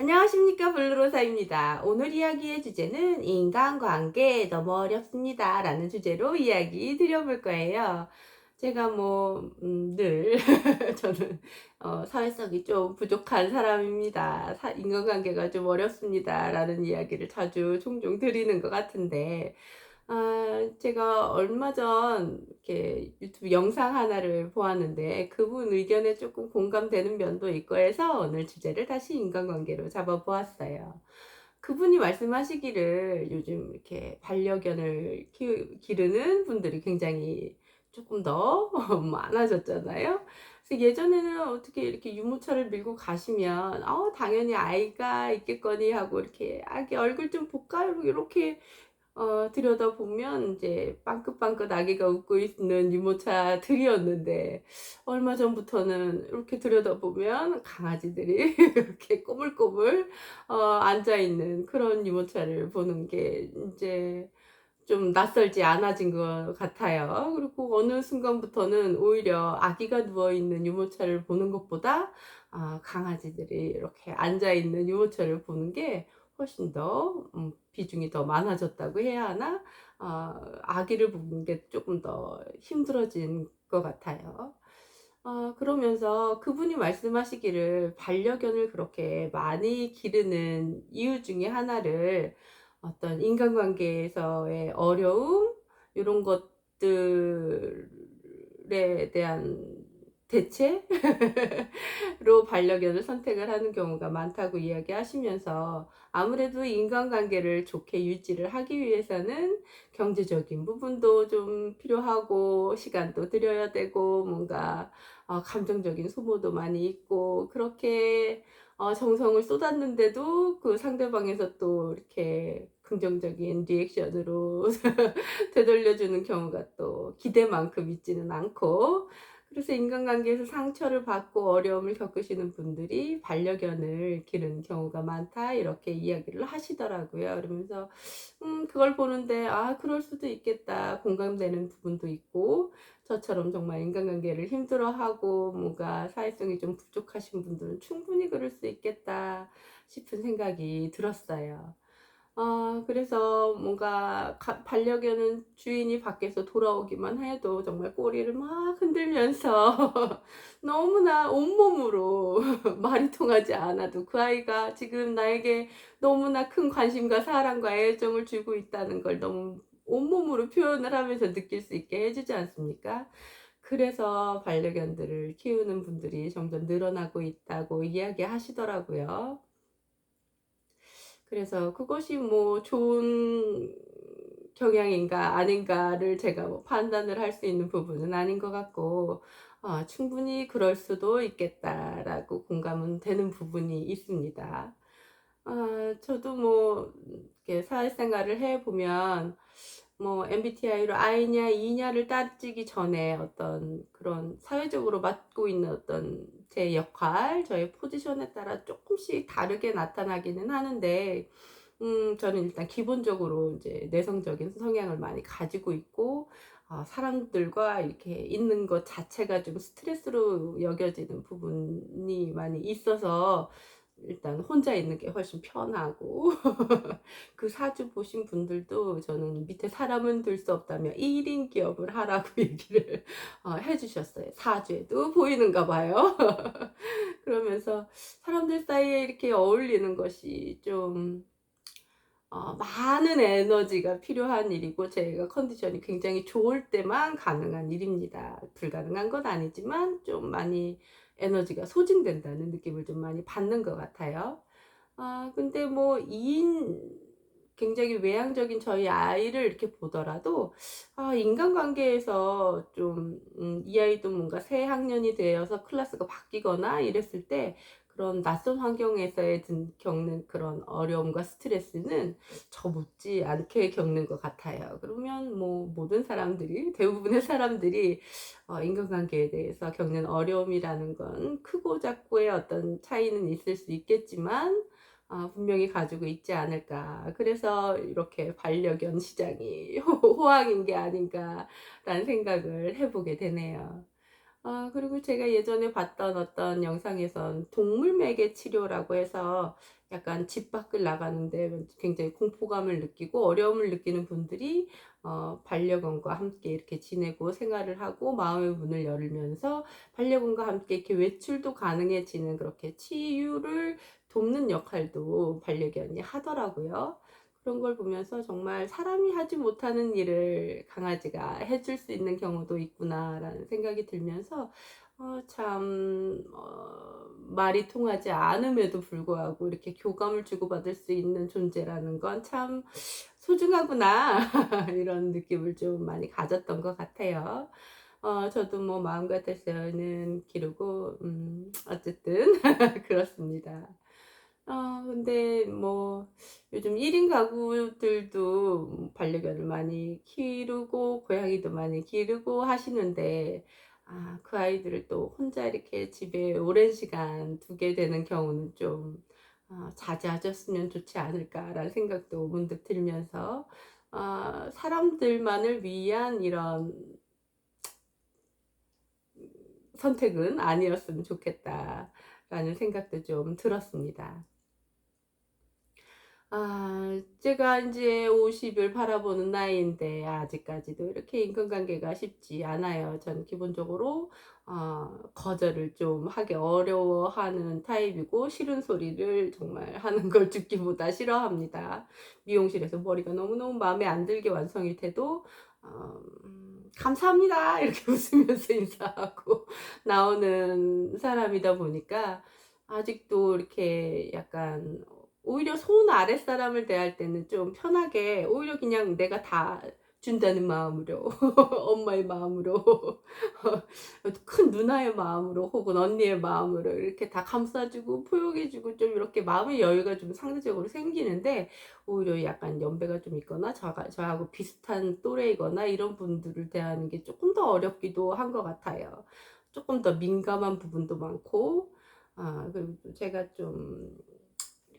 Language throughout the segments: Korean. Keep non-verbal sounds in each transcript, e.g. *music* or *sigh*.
안녕하십니까 블루로사입니다. 오늘 이야기의 주제는 인간관계 너무 어렵습니다 라는 주제로 이야기 드려볼 거예요. 제가 뭐, 음, 늘, *laughs* 저는, 어, 사회성이 좀 부족한 사람입니다. 사- 인간관계가 좀 어렵습니다. 라는 이야기를 자주 종종 드리는 것 같은데, 아, 제가 얼마 전 이렇게 유튜브 영상 하나를 보았는데 그분 의견에 조금 공감되는 면도 있고 해서 오늘 주제를 다시 인간관계로 잡아보았어요. 그분이 말씀하시기를 요즘 이렇게 반려견을 키우, 기르는 분들이 굉장히 조금 더 *laughs* 많아졌잖아요. 그래서 예전에는 어떻게 이렇게 유모차를 밀고 가시면, 어, 당연히 아이가 있겠거니 하고 이렇게 아기 얼굴 좀 볼까요? 이렇게 어, 들여다보면 이제 빵긋빵긋 아기가 웃고 있는 유모차들이었는데 얼마 전부터는 이렇게 들여다보면 강아지들이 *laughs* 이렇게 꼬물꼬물 어, 앉아있는 그런 유모차를 보는 게 이제 좀 낯설지 않아진 것 같아요. 그리고 어느 순간부터는 오히려 아기가 누워있는 유모차를 보는 것보다 아, 강아지들이 이렇게 앉아있는 유모차를 보는 게 훨씬 더 음, 비중이 더 많아졌다고 해야 하나? 어, 아기를 보는 게 조금 더 힘들어진 것 같아요. 어, 그러면서 그분이 말씀하시기를 반려견을 그렇게 많이 기르는 이유 중에 하나를 어떤 인간관계에서의 어려움, 이런 것들에 대한 대체로 *laughs* 반려견을 선택을 하는 경우가 많다고 이야기하시면서 아무래도 인간관계를 좋게 유지를 하기 위해서는 경제적인 부분도 좀 필요하고 시간도 들여야 되고 뭔가 어, 감정적인 소모도 많이 있고 그렇게 어, 정성을 쏟았는데도 그 상대방에서 또 이렇게 긍정적인 리액션으로 *laughs* 되돌려주는 경우가 또 기대만큼 있지는 않고 그래서 인간관계에서 상처를 받고 어려움을 겪으시는 분들이 반려견을 기르는 경우가 많다 이렇게 이야기를 하시더라고요. 그러면서 음 그걸 보는데 아 그럴 수도 있겠다 공감되는 부분도 있고 저처럼 정말 인간관계를 힘들어하고 뭔가 사회성이 좀 부족하신 분들은 충분히 그럴 수 있겠다 싶은 생각이 들었어요. 아, 그래서 뭔가 가- 반려견은 주인이 밖에서 돌아오기만 해도 정말 꼬리를 막 흔들면서 *laughs* 너무나 온몸으로 *laughs* 말이 통하지 않아도 그 아이가 지금 나에게 너무나 큰 관심과 사랑과 애정을 주고 있다는 걸 너무 온몸으로 표현을 하면서 느낄 수 있게 해주지 않습니까? 그래서 반려견들을 키우는 분들이 점점 늘어나고 있다고 이야기하시더라고요. 그래서 그것이 뭐 좋은 경향인가 아닌가를 제가 뭐 판단을 할 수 있는 부분은 아닌 것 같고, 어, 충분히 그럴 수도 있겠다라고 공감은 되는 부분이 있습니다. 아, 저도 뭐, 사회생활을 해보면, 뭐, MBTI로 I냐, E냐를 따지기 전에 어떤 그런 사회적으로 맡고 있는 어떤 제 역할, 저의 포지션에 따라 조금씩 다르게 나타나기는 하는데, 음, 저는 일단 기본적으로 이제 내성적인 성향을 많이 가지고 있고, 아, 사람들과 이렇게 있는 것 자체가 좀 스트레스로 여겨지는 부분이 많이 있어서, 일단 혼자 있는 게 훨씬 편하고 *laughs* 그 사주 보신 분들도 저는 밑에 사람은 둘수 없다며 1인 기업을 하라고 *laughs* 얘기를 어, 해주셨어요. 사주에도 보이는가 봐요. *laughs* 그러면서 사람들 사이에 이렇게 어울리는 것이 좀 어, 많은 에너지가 필요한 일이고 제가 컨디션이 굉장히 좋을 때만 가능한 일입니다. 불가능한 건 아니지만 좀 많이 에너지가 소진된다는 느낌을 좀 많이 받는 것 같아요. 아, 근데 뭐 2인 굉장히 외향적인 저희 아이를 이렇게 보더라도 아, 인간관계에서 좀, 음, 이 아이도 뭔가 새 학년이 되어서 클래스가 바뀌거나 이랬을 때 그런 낯선 환경에서의 든, 겪는 그런 어려움과 스트레스는 저 못지 않게 겪는 것 같아요. 그러면 뭐 모든 사람들이, 대부분의 사람들이 어, 인간관계에 대해서 겪는 어려움이라는 건 크고 작고의 어떤 차이는 있을 수 있겠지만, 아, 분명히 가지고 있지 않을까. 그래서 이렇게 반려견 시장이 *laughs* 호황인 게 아닌가라는 생각을 해보게 되네요. 아 그리고 제가 예전에 봤던 어떤 영상에선 동물 매개 치료라고 해서 약간 집 밖을 나가는데 굉장히 공포감을 느끼고 어려움을 느끼는 분들이 어 반려견과 함께 이렇게 지내고 생활을 하고 마음의 문을 열면서 반려견과 함께 이렇게 외출도 가능해지는 그렇게 치유를 돕는 역할도 반려견이 하더라고요. 그런 걸 보면서 정말 '사람이 하지 못하는 일을 강아지가 해줄 수 있는 경우도 있구나.'라는 생각이 들면서 어 참 어 말이 통하지 않음에도 불구하고 이렇게 교감을 주고받을 수 있는 존재라는 건 참 소중하구나. *laughs* 이런 느낌을 좀 많이 가졌던 것 같아요. 어 저도 뭐 마음 같아서는 기르고 음 어쨌든 *laughs* 그렇습니다. 어 근데 뭐 요즘 1인 가구들도 반려견을 많이 기르고 고양이도 많이 기르고 하시는데 아 그 아이들을 또 혼자 이렇게 집에 오랜 시간 두게 되는 경우는 좀 어 '자제하셨으면 좋지 않을까.'라는 생각도 문득 들면서 아 '사람들만을 위한 이런 선택은 아니었으면 좋겠다.'라는 생각도 좀 들었습니다. 아 제가 인제 50을 바라보는 나이인데 아직까지도 이렇게 인간관계가 쉽지 않아요. 저는 기본적으로 어 거절을 좀 하기 어려워하는 타입이고 싫은 소리를 정말 하는 걸 듣기보다 싫어합니다. 미용실에서 머리가 너무너무 마음에 안 들게 완성이 돼도 어음 "감사합니다." *laughs* 이렇게 웃으면서 인사하고 나오는 사람이다 보니까 아직도 이렇게 약간 오히려 손 아랫사람을 대할 때는 좀 편하게 오히려 그냥 내가 다 준다는 마음으로 *laughs* 엄마의 마음으로 *laughs* 큰 누나의 마음으로 혹은 언니의 마음으로 이렇게 다 감싸 주고 포용해 주고 좀 이렇게 마음의 여유가 좀 상대적으로 생기는데 오히려 약간 연배가 좀 있거나 저가 저하고 비슷한 또래이거나 이런 분들을 대하는 게 쪼끔 더 어렵기도 한 것 같아요. 쪼끔 더 민감한 부분도 많고 아 그리고 또 제가 좀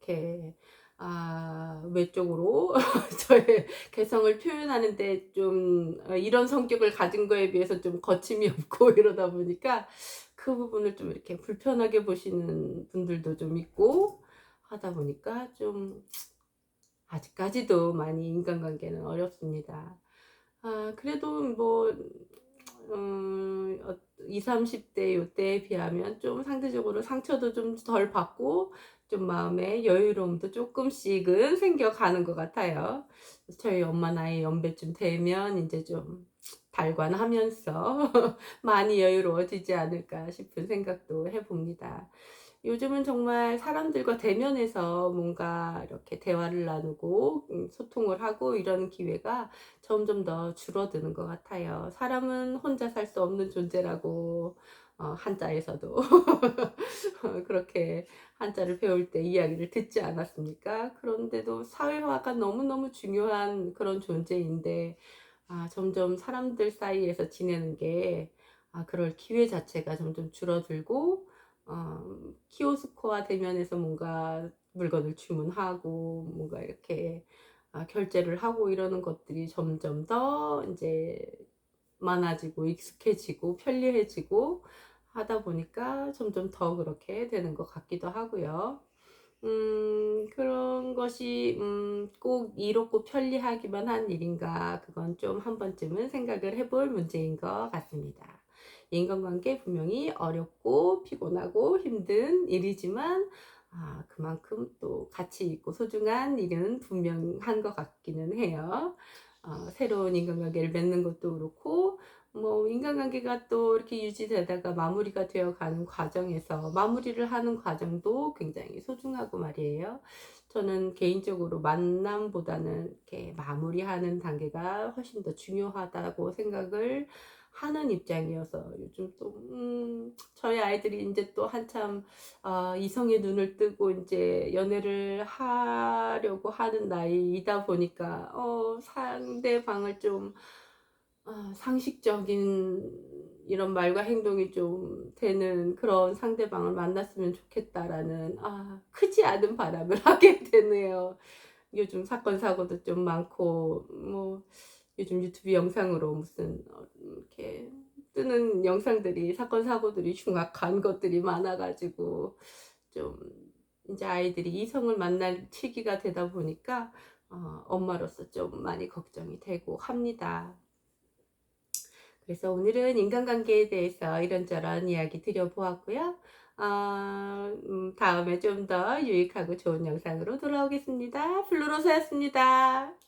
이렇게 아 외적으로 *laughs* 저의 개성을 표현하는 데좀어 이런 성격을 가진 거에 비해서 좀 거침이 없고 *laughs* 이러다 보니까 그 부분을 좀 이렇게 불편하게 보시는 분들도 좀 있고 하다 보니까 좀 아직까지도 많이 인간관계는 어렵습니다. 아 그래도 뭐음어 20-30대 요때에 비하면 좀 상대적으로 상처도 좀 덜 받고 좀 마음의 여유로움도 쪼끔씩은 생겨가는 것 같아요. 저희 엄마 나이 연배쯤 되면 인제 좀 달관하면서 *laughs* '많이 여유로워지지 않을까.' 싶은 생각도 해 봅니다. 요즘은 정말 사람들과 대면해서 뭔가 이렇게 대화를 나누고 음 소통을 하고 이런 기회가 점점 더 줄어드는 것 같아요. 사람은 혼자 살 수 없는 존재라고 어 한자에서도 *laughs* 그렇게 한자를 배울 때 이야기를 듣지 않았습니까? 그런데도 사회화가 너무너무 중요한 그런 존재인데 아 점점 사람들 사이에서 지내는 게 아 그럴 기회 자체가 점점 줄어들고 어 키오스크화 대면에서 뭔가 물건을 주문하고 뭔가 이렇게 아 결제를 하고 이러는 것들이 점점 더 인제 많아지고 익숙해지고 편리해지고 하다 보니까 점점 더 그렇게 되는 것 같기도 하고요. 음 그런 것이 음 '꼭 이롭고 편리하기만 한 일인가.' 그건 좀 한 번쯤은 생각을 해볼 문제인 것 같습니다. 인간관계 분명히 어렵고 피곤하고 힘든 일이지만 아 그만큼 또 가치 있고 소중한 일은 분명한 것 같기는 해요. 어 새로운 인간관계를 맺는 것도 그렇고 뭐 인간관계가 또 이렇게 유지되다가 마무리가 되어 가는 과정에서 마무리를 하는 과정도 굉장히 소중하고 말이에요. 저는 개인적으로 만남보다는 이렇게 마무리하는 단계가 훨씬 더 중요하다고 생각을 하는 입장이어서 요즘 또 음 저희 아이들이 인제 또 한참 아 이성의 눈을 뜨고 인제 연애를 하려고 하는 나이이다 보니까 어 상대방을 좀 아 상식적인 이런 말과 행동이 좀 되는 그런 상대방을 만났으면 좋겠다라는 아 크지 않은 바람을 *laughs* 하게 되네요. 요즘 사건 사고도 좀 많고 뭐 요즘 유튜브 영상으로 무슨 어 이렇게 뜨는 영상들이 사건 사고들이 흉악한 것들이 많아 가지고 좀 인제 아이들이 이성을 만날 시기가 되다 보니까 어 엄마로서 좀 많이 걱정이 되고 합니다. 그래서 오늘은 인간관계에 대해서 이런저런 이야기 드려 보았고요. 아음 다음에 좀 더 유익하고 좋은 영상으로 돌아오겠습니다. 블루로사였습니다.